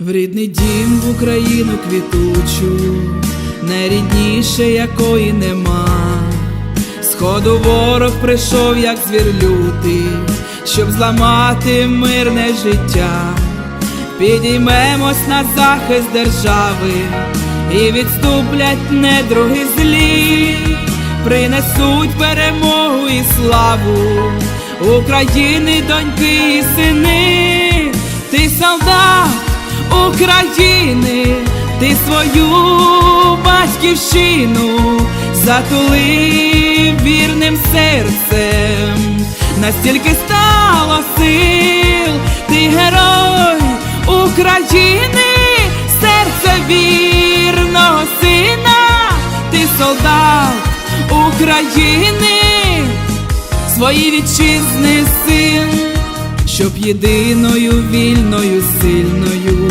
Рідний дім в Україну квітучу, найрідніше якої нема. Сходу ворог прийшов, як звір лютий, щоб зламати мирне життя. Підіймемось на захист держави, і відступлять недруги злі, принесуть перемогу і славу України, доньки і сини, ти солдат України, ти свою батьківщину затулив вірним серцем, настільки стало сил, ти герой України, серце вірного сина, ти солдат України, свої вітчизни син, щоб єдиною, вільною, сильною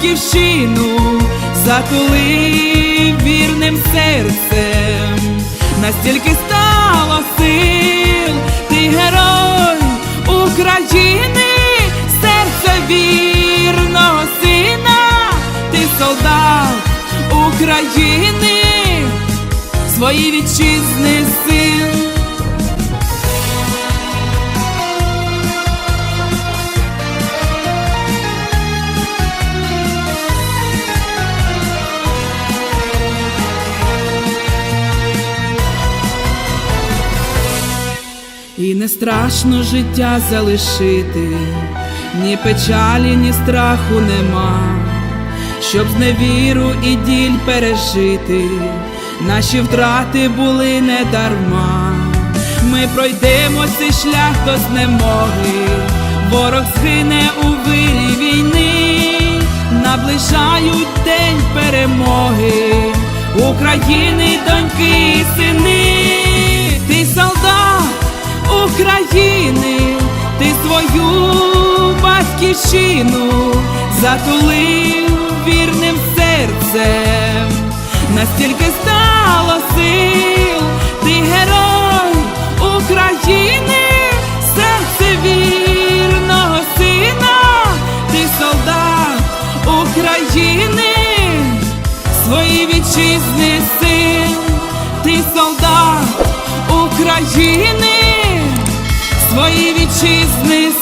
батьківщину затулив вірним серцем, настільки стало сил, ти герой України, серце вірного сина, ти солдат України свої вітчизни син. І не страшно життя залишити, ні печалі, ні страху нема, щоб з невіру і діль пережити. Наші втрати були не дарма. Ми пройдемо цей шлях до знемоги, ворог згине у вирі війни, наближають день перемоги, України, доньки і сини, батьківщину затулив вірним серцем настільки стало сил, ти герой України, серце вірного сина, ти солдат України, свої вітчизни син, ти солдат України, свої вітчизни.